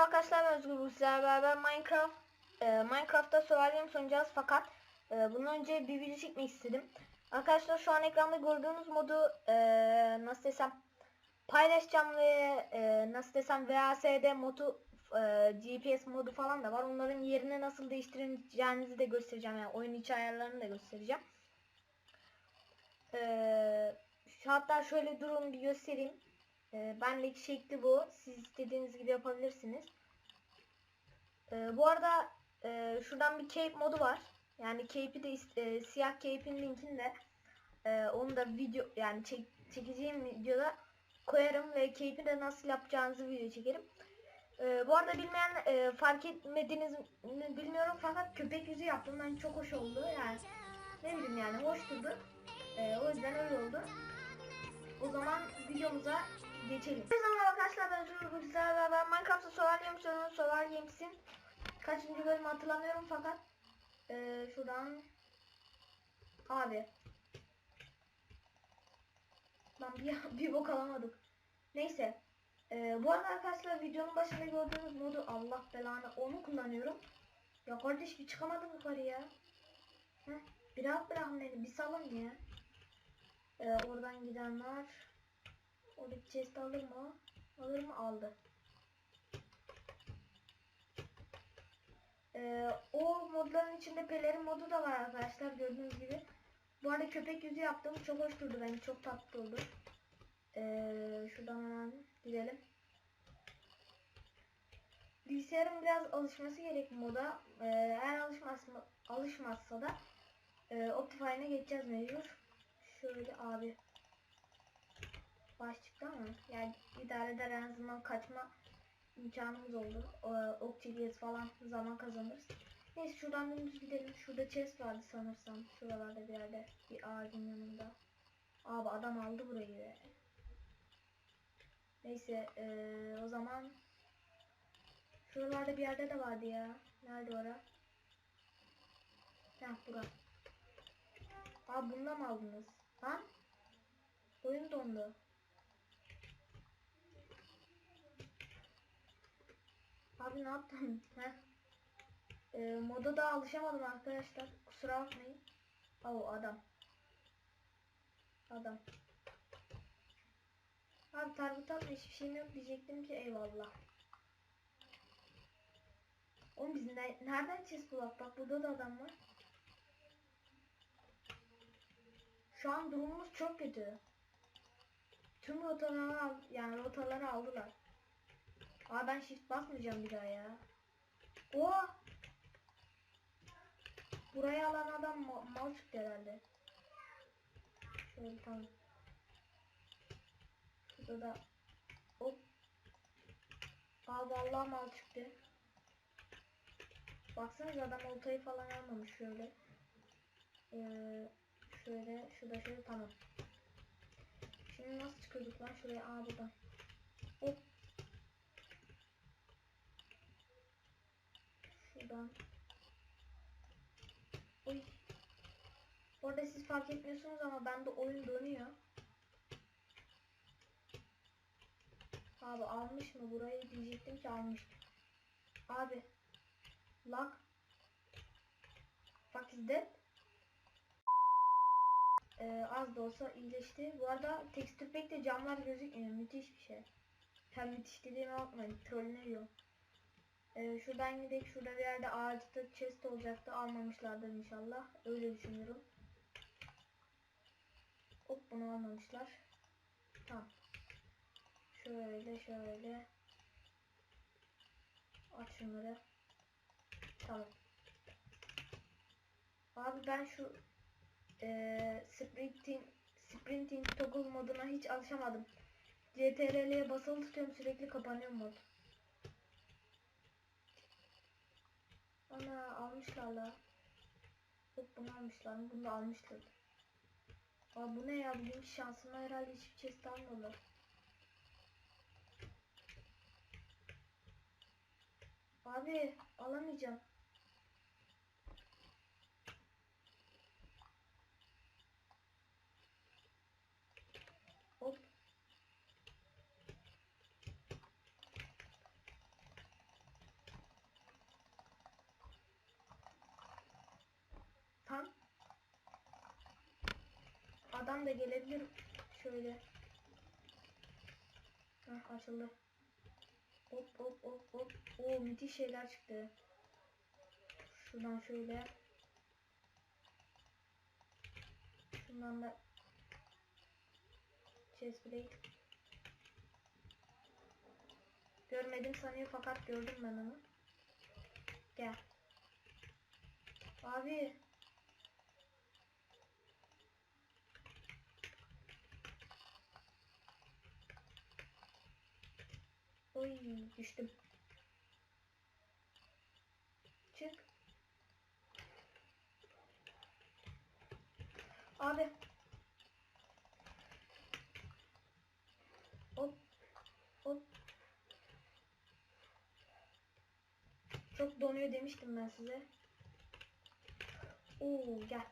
arkadaşlar ben Özgür bu sizlerle beraber Minecraft e, Minecraft'ta Survival oynayacağız fakat e, bundan önce bir video çekmek istedim. Arkadaşlar şu an ekranda gördüğünüz modu e, nasıl desem paylaşacağım ve e, nasıl desem VASD modu e, GPS modu falan da var. Onların yerini nasıl değiştireceğinizi de göstereceğim. Yani oyun içi ayarlarını da göstereceğim. E, hatta şöyle durun bir göstereyim. E, benlik şekli bu. Siz istediğiniz gibi yapabilirsiniz. E, bu arada e, şuradan bir cape modu var. Yani cape'i de e, siyah cape'in linkini de e, onu da video yani çek, çekeceğim videoda koyarım ve cape'i de nasıl yapacağınızı video çekerim. E, bu arada bilmeyen e, fark etmediniz mi bilmiyorum fakat köpek yüzü yaptım. Ben çok hoş oldu yani. Ne bileyim yani hoş durdu. E, o yüzden öyle oldu. O zaman videomuza geçelim. Merhaba arkadaşlar ben Zülfü Bizlerle beraber Minecraft'ta Solar Games oynuyorum. Solar Games'in kaçıncı bölümü hatırlamıyorum fakat eee şuradan abi ben bir, bir bok alamadık. Neyse. Eee, bu arada arkadaşlar videonun başında gördüğünüz modu Allah belanı onu kullanıyorum. Ya kardeş bir çıkamadım yukarı ya. Heh, bir rahat bırakın beni bir salın ya. Eee, oradan gidenler Oradaki chest alır mı? Alır mı? Aldı. Ee, o modların içinde pelerin modu da var arkadaşlar gördüğünüz gibi. Bu arada köpek yüzü yaptım. Çok hoş durdu bence. Çok tatlı oldu. Ee, şuradan hemen gidelim. Bilgisayarın biraz alışması gerek moda. Ee, eğer alışmaz, alışmazsa da e, Optifine'e geçeceğiz mecbur. Şöyle abi baş çıktı ama yani idare eder en azından kaçma imkanımız oldu. O, ok çekeriz falan zaman kazanırız. Neyse şuradan dümdüz gidelim. Şurada chest vardı sanırsam. Şuralarda bir yerde. Bir ağacın yanında. Abi adam aldı burayı be. Neyse eee, o zaman şuralarda bir yerde de vardı ya. Nerede ora? Heh bura. Abi bundan mı aldınız? Ha? Oyun dondu. Abi ne yaptın? Heh. Ee, moda da alışamadım arkadaşlar. Kusura bakmayın. Oo adam. Adam. Abi Targut atma hiçbir şeyim yok diyecektim ki eyvallah. Oğlum biz ne, nereden chest bulak? Bak burada da adam var. Şu an durumumuz çok kötü. Tüm rotaları al, yani rotaları aldılar. Aa ben shift basmayacağım bir daha ya. O Buraya alan adam ma mal çıktı herhalde. Şöyle tamam. Şurada da hop. Aa vallahi mal çıktı. Baksanıza adam oltayı falan almamış şöyle. Ee, şöyle şurada şöyle tamam. Şimdi nasıl çıkıyorduk lan şuraya? Aa buradan. Hop. Şuradan. Oy. Bu arada siz fark etmiyorsunuz ama bende oyun donuyor. Abi almış mı burayı diyecektim ki almış. Abi. Lag. Bak izle. Ee, az da olsa iyileşti. Bu arada tekstür pack'te camlar gözükmüyor. Müthiş bir şey. Hem müthiş dediğime bakmayın. Trolleniyor. Ee, şuradan gidelim. Şurada bir yerde ağaçta chest olacaktı. Almamışlardır inşallah. Öyle düşünüyorum. Hop bunu almamışlar. Tamam. Şöyle şöyle. Aç şunları. Tamam. Abi ben şu eee sprinting sprinting toggle moduna hiç alışamadım. CTRL'ye basılı tutuyorum sürekli kapanıyor mod. Ana almışlar la. Yok bunu almışlar mı? Bunu da almışlar. Aa bu ne ya? Bugünkü şansıma herhalde hiçbir chest almadılar. Abi alamayacağım. Hop. Şuradan da gelebilir. Şöyle. Hah açıldı. Hop hop hop hop. Oo müthiş şeyler çıktı. Şuradan şöyle. Şundan da chest plate. Görmedim sanıyor fakat gördüm ben onu. Gel. Abi. Oy düştüm. Çık. Abi. Hop. Hop. Çok donuyor demiştim ben size. Oo gel.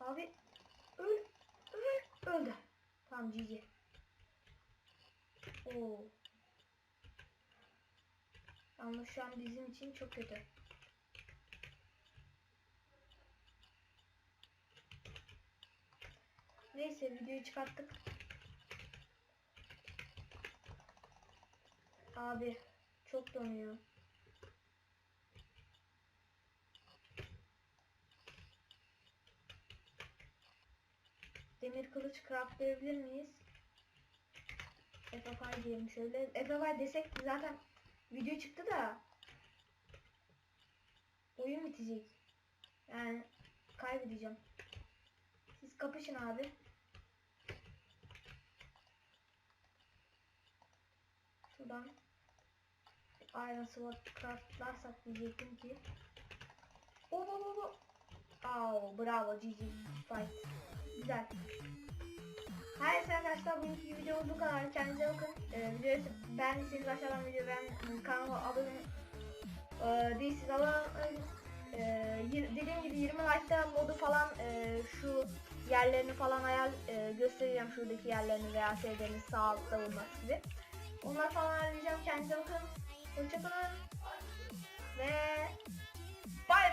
Abi. Tamam GG. Oo. Ama şu an bizim için çok kötü. Neyse videoyu çıkarttık. Abi çok donuyor. Demir kılıç craftlayabilir miyiz? FFI diyelim şöyle. FFI desek zaten video çıktı da oyun bitecek. Yani kaybedeceğim. Siz kapışın abi. Şuradan Iron Sword craftlarsak diyecektim ki. Oo, oo. Au bravo GG fight. Güzel. Hayır arkadaşlar bugünkü videomuz bu kadar. Kendinize bakın. Ee, videoyu beğendiyseniz aşağıdan video beğen kanalıma abone ee, değilsiniz. Ee, yir- dediğim gibi 20 like'da modu falan e, şu yerlerini falan ayar e, göstereceğim şuradaki yerlerini veya şeylerini sağ altta olmak gibi. Onlar falan arayacağım. Kendinize bakın. Hoşçakalın. Ve bay bay.